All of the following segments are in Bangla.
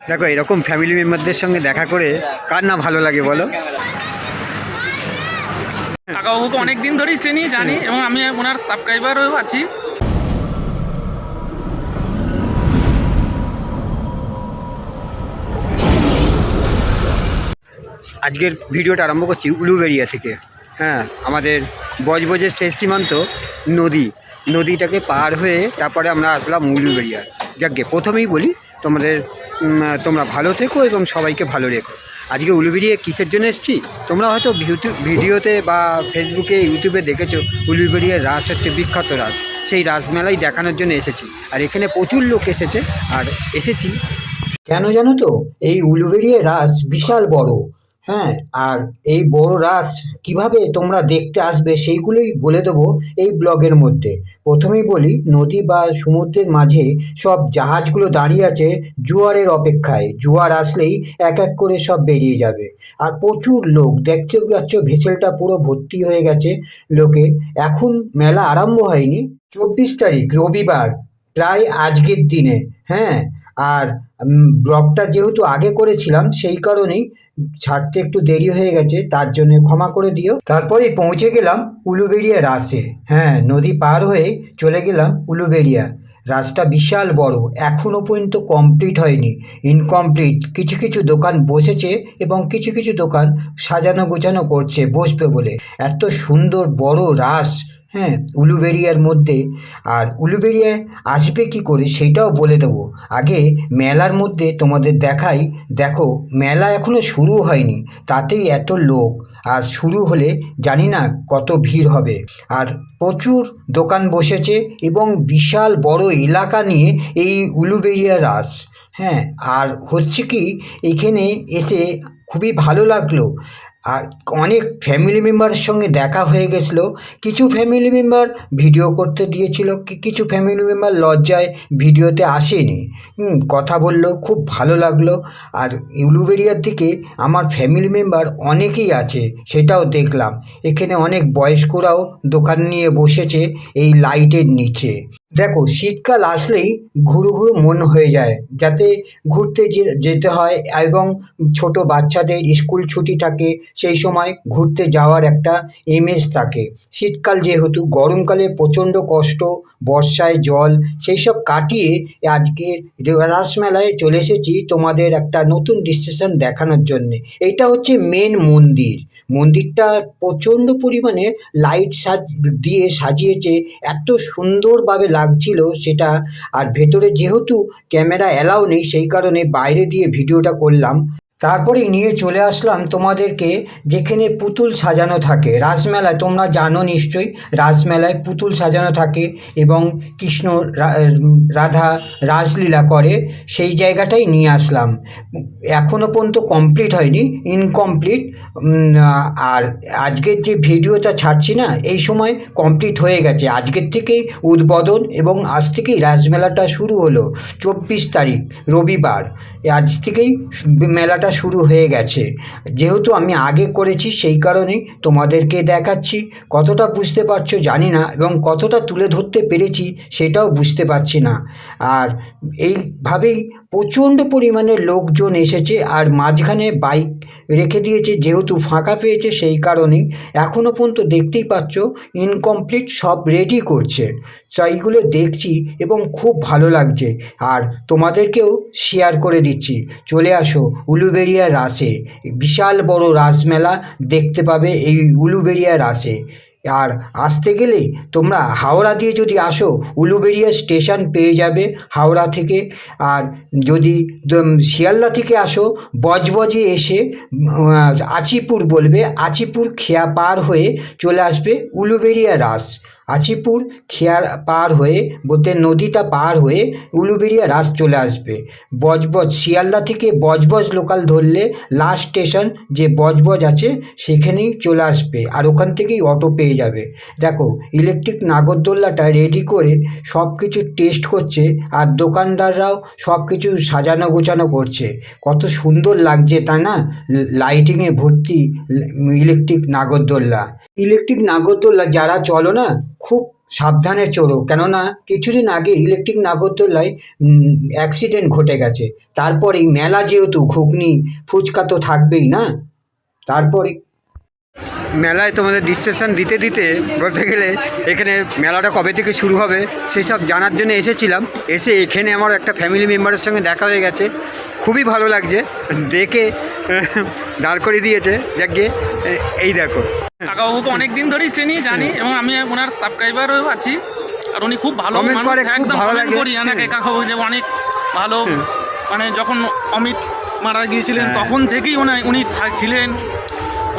দেখো এরকম ফ্যামিলি মেম্বারদের সঙ্গে দেখা করে কার না ভালো লাগে বলো? কাকাবাবুকে অনেক দিন ধরেই চিনি জানি এবং আমি ওনার সাবস্ক্রাইবারও আছি। আজকের ভিডিওটা আরম্ভ করছি উলুবেরিয়া থেকে। হ্যাঁ আমাদের বজবজের শেষ সীমান্ত নদী। নদীটাকে পার হয়ে তারপরে আমরা আসলাম উলুবেরিয়া যাকে প্রথমেই বলি তোমাদের তোমরা ভালো থেকো এবং সবাইকে ভালো রেখো। আজকে উলুবিড়িয়ে কিসের জন্য এসেছি? তোমরা হয়তো ভিডিওতে বা ফেসবুকে, ইউটিউবে দেখেছ, উলুবিড়িয়ের রাস হচ্ছে বিখ্যাত রাস। সেই রাসমেলাই দেখানোর জন্য এসেছি। আর এখানে প্রচুর লোক এসেছে। আর এসেছি। কেন জানো তো? এই উলুবেরিয়া রাস বিশাল বড়। হ্যাঁ আর এই বড় রাস কীভাবে তোমরা দেখতে আসবে সেইগুলোই বলে দেবো এই ব্লগের মধ্যে। প্রথমেই বলি, নদী বা সমুদ্রের মাঝে সব জাহাজগুলো দাঁড়িয়ে আছে জোয়ারের অপেক্ষায়। জোয়ার আসলেই এক এক করে সব বেরিয়ে যাবে। আর প্রচুর লোক দেখতে পাচ্ছ ভেসেলটা পুরো ভর্তি হয়ে গেছে লোকে। এখন মেলা আরম্ভ হয়নি, চব্বিশ তারিখ, রবিবার, প্রায় আজকের দিনে। হ্যাঁ আর ব্লগটা যেহেতু আগে করেছিলাম, সেই কারণেই ছাড়তে একটু দেরি হয়ে গেছে, তার জন্য ক্ষমা করে দিও। তারপরে পৌঁছে গেলাম উলুবেরিয়া রাসে হ্যাঁ নদী পার হয়ে চলে গেলাম উলুবেরিয়া রাস্তা বিশাল বড় এখনও পর্যন্ত কমপ্লিট হয়নি। ইনকমপ্লিট কিছু কিছু দোকান বসেছে এবং কিছু কিছু দোকান সাজানো গোছানো করছে, বসবে বলে। এত সুন্দর বড় রাস হ্যাঁ উলুবেরিয়ার মধ্যে। আর উলুবেরিয়ায় আসবে কি করে সেটাও বলে দেবো। আগে মেলার মধ্যে তোমাদের দেখাই। দেখো, মেলা এখনও শুরু হয়নি। তাতেই এত লোক। আর শুরু হলে জানি না কত ভিড় হবে। আর প্রচুর দোকান বসেছে এবং বিশাল বড় এলাকা নিয়ে এই উলুবেরিয়া রাস। হ্যাঁ আর হচ্ছে কি, এখানে এসে খুবই ভালো লাগল। আর অনেক ফ্যামিলি মেম্বারের সঙ্গে দেখা হয়ে গেছিল। কিছু ফ্যামিলি মেম্বার ভিডিও করতে দিয়েছিল কিছু ফ্যামিলি মেম্বার লজ্জায় ভিডিওতে আসেনি। কথা বলল, খুব ভালো লাগল। আর উলুবেরিয়ার দিকে আমার ফ্যামিলি মেম্বার অনেকেই আছে, সেটাও দেখলাম। এখানে অনেক বয়স্করাও দোকান নিয়ে বসেছে এই লাইটের নিচে। দেখো, শীতকাল আসলেই ঘুরু ঘুরু মন হয়ে যায়, যাতে ঘুরতে যেতে হয় এবং ছোট বাচ্চাদের স্কুল ছুটি থাকে, সেই সময় ঘুরতে যাওয়ার একটা ইমেজ থাকে। শীতকাল যেহেতু, গরমকালে প্রচণ্ড কষ্ট, বর্ষায় জল, সেই সব কাটিয়ে আজকের রাসমেলায় চলে এসেছি তোমাদের একটা নতুন ডিসিশন দেখানোর জন্যে। এইটা হচ্ছে মেন মন্দির। মন্দিরটা প্রচণ্ড পরিমাণে লাইট সাজ, দিয়ে সাজিয়েছে, এত সুন্দরভাবে লাগছিল সেটা। আর ভেতরে যেহেতু ক্যামেরা অ্যালাউ নেই, সেই কারণে বাইরে দিয়ে ভিডিওটা করলাম। তারপরেই নিয়ে চলে আসলাম তোমাদেরকে যেখানে পুতুল সাজানো থাকে। রাজমেলায়, তোমরা জানো নিশ্চয়ই, রাজমেলায় পুতুল সাজানো থাকে এবং কৃষ্ণ রাধা রাসলীলা করে, সেই জায়গাটাই নিয়ে আসলাম। এখনও পর্যন্ত কমপ্লিট হয়নি ইনকমপ্লিট আর আজকের যে ভিডিওটা ছাড়ছি না, এই সময় কমপ্লিট হয়ে গেছে। আজকের থেকেই উদ্বোধন এবং আজ থেকেই রাজমেলাটা শুরু হলো। চব্বিশ তারিখ, রবিবার। আজ থেকেই মেলাটা শুরু হয়ে গেছে। যেহেতু আমি আগে করেছি, সেই কারণেই তোমাদেরকে দেখাচ্ছি। কতটা বুঝতে পারছ জানি না এবং কতটা তুলে ধরতে পেরেছি সেটাও বুঝতে পারছি না। আর এইভাবেই প্রচণ্ড পরিমাণে লোকজন এসেছে আর মাঝখানে বাইক রেখে দিয়েছে। যেহেতু ফাঁকা পেয়েছে, সেই কারণেই এখনও পর্যন্ত দেখতেই পাচ্ছ ইনকমপ্লিট সব রেডি করছে। সেইগুলো দেখছি এবং খুব ভালো লাগছে। আর তোমাদেরকেও শেয়ার করে দিচ্ছি। চলে আসো উলুবেরিয়া রাসে। বিশাল বড় রাসমেলা দেখতে পাবে এই উলুবেরিয়া রাসে। আর আসতে গেলে তোমরা হাওড়া দিয়ে যদি আসো উলুবেরিয়া স্টেশন পেয়ে যাবে হাওড়া থেকে। আর যদি শিয়ালদা থেকে আসো, বজবজে এসে আচিপুর বলবে, আচিপুর খেয়া পার হয়ে চলে আসবে উলুবেরিয়া রাস। আচিপুর খেয়ার পার হয়ে বলতে নদীটা পার হয়ে উলুবেড়িয়া রাস চলে আসবে। বজবজ, শিয়ালদা থেকে বজবজ লোকাল ধরলে লাস্ট স্টেশন যে বজবজ আছে, সেখানেই চলে আসবে আর ওখান থেকেই অটো পেয়ে যাবে। দেখো ইলেকট্রিক নাগরদোল্লাটা রেডি করে সব কিছু টেস্ট করছে আর দোকানদাররাও সব কিছু সাজানো গোছানো করছে। কত সুন্দর লাগছে, তা না? লাইটিংয়ে ভর্তি ইলেকট্রিক নাগরদোল্লা। ইলেকট্রিক নাগরদোল্লা যারা চলো না খুব সাবধানে চলো কেননা কিছুদিন আগে ইলেকট্রিক নাগরদোলায় অ্যাক্সিডেন্ট ঘটে গেছে। তারপরে মেলা যেহেতু, ঘুগনি, ফুচকা তো থাকবেই না? তারপরে মেলায় তোমাদের ডিসটেশন দিতে দিতে বলতে গেলে এখানে মেলাটা কবে থেকে শুরু হবে সেই সব জানার জন্য এসেছিলাম। এসে এখানে আমার একটা ফ্যামিলি মেম্বারের সঙ্গে দেখা হয়ে গেছে। খুবই ভালো লাগছে। দেখে দাঁড় করে দিয়েছে। যাকে এই দেখো। কাকাবাবুকে অনেক দিন ধরেই চিনি জানি এবং আমি ওনার সাবস্ক্রাইবারও আছি। আর উনি খুব ভালো মানুষ একদম ভালো লাগে। করি। কাকাবাবু যে অনেক ভালো মানে যখন অমিত মারা গিয়েছিলেন হ্যাঁ। তখন থেকেই উনি উনি ছিলেন।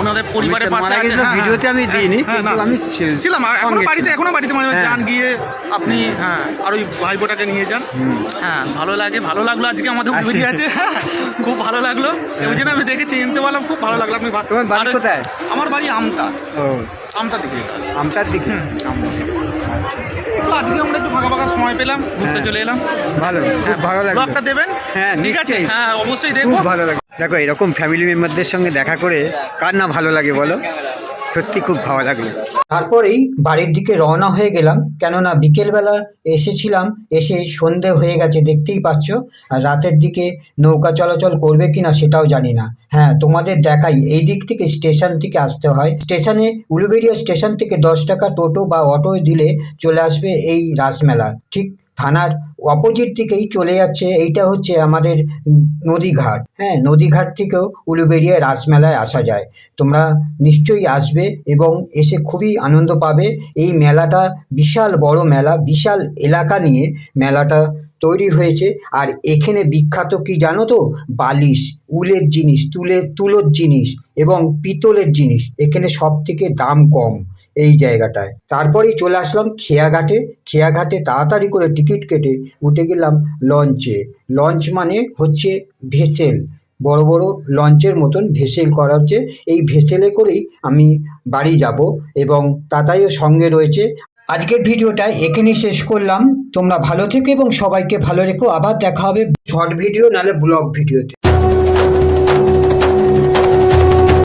ওনাদের পরিবারের পাশে আছেন। হ্যাঁ, ভিডিওতে আমি হ্যাঁ, দিইনি, হ্যাঁ, কিন্তু আমি ছিলাম। এখনও বাড়িতে এখনও বাড়িতে মাঝে। যান গিয়ে আপনি হ্যাঁ আর ওই ভাইপোটাকে নিয়ে যান। হ্যাঁ ভালো লাগে ভালো লাগল আজকে আমাদের আচ্ছা। আছে। খুব ভালো লাগল। সেই জন্য আমি দেখে চিনতে পারলাম খুব ভালো লাগল। আপনি কোথায়? আমার বাড়ি আমতা। ও। আমতা দিকে। আমতার দিকে? তো আজকে আমরা একটু ফাঁকা ফাঁকা সময় পেলাম ঘুরতে চলে এলাম। ভালো ভালো লাগল। ব্লগটা দেবেন? হ্যাঁ, ঠিক আছে? হ্যাঁ অবশ্যই খুব দেখব। ভালো লাগে দেখো, এরকম ফ্যামিলি মেম্বারদের সঙ্গে দেখা করে কার না ভালো লাগে বলো? সত্যি খুব ভালো লাগল। তারপরেই বাড়ির দিকে রওনা হয়ে গেলাম, কেননা বিকেলবেলা এসেছিলাম এসে সন্ধে হয়ে গেছে, দেখতেই পাচ্ছ। আর রাতের দিকে নৌকা চলাচল করবে কি না সেটাও জানি না। হ্যাঁ তোমাদের দেখাই, এই দিক থেকে স্টেশন থেকে আসতে হয়। স্টেশনে, উলুবেড়িয়া স্টেশন থেকে দশ টাকা টোটো বা অটো দিলে চলে আসবে এই রাসমেলা। ঠিক থানার অপোজিট দিকেই চলে যাচ্ছে। এইটা হচ্ছে আমাদের নদীঘাট। হ্যাঁ নদীঘাট থেকেও উলুবেড়িয়া রাসমেলায় আসা যায়। তোমরা নিশ্চয়ই আসবে এবং এসে খুবই আনন্দ পাবে। এই মেলাটা বিশাল বড় মেলা, বিশাল এলাকা নিয়ে মেলাটা তৈরি হয়েছে। আর এখানে বিখ্যাত কি জানো তো? বালিশ, উলের জিনিস, তুলে, তুলোর জিনিস এবং পিতলের জিনিস। এখানে সব থেকে দাম কম। এই জায়গাটায়। তারপরেই চলে আসলাম খেয়াঘাটে। খেয়াঘাটে তাড়াতাড়ি করে টিকিট কেটে উঠে গেলাম লঞ্চে। লঞ্চ মানে হচ্ছে ভেসেল। বড় বড় লঞ্চের মতন ভেসেল করা হচ্ছে। এই ভেসেলে করেই আমি বাড়ি যাব এবং তাতাইও সঙ্গে রয়েছে। আজকের ভিডিওটা এখানেই শেষ করলাম। তোমরা ভালো থেকো এবং সবাইকে ভালো রেখো। আবার দেখা হবে শর্ট ভিডিও নাহলে ব্লগ ভিডিওতে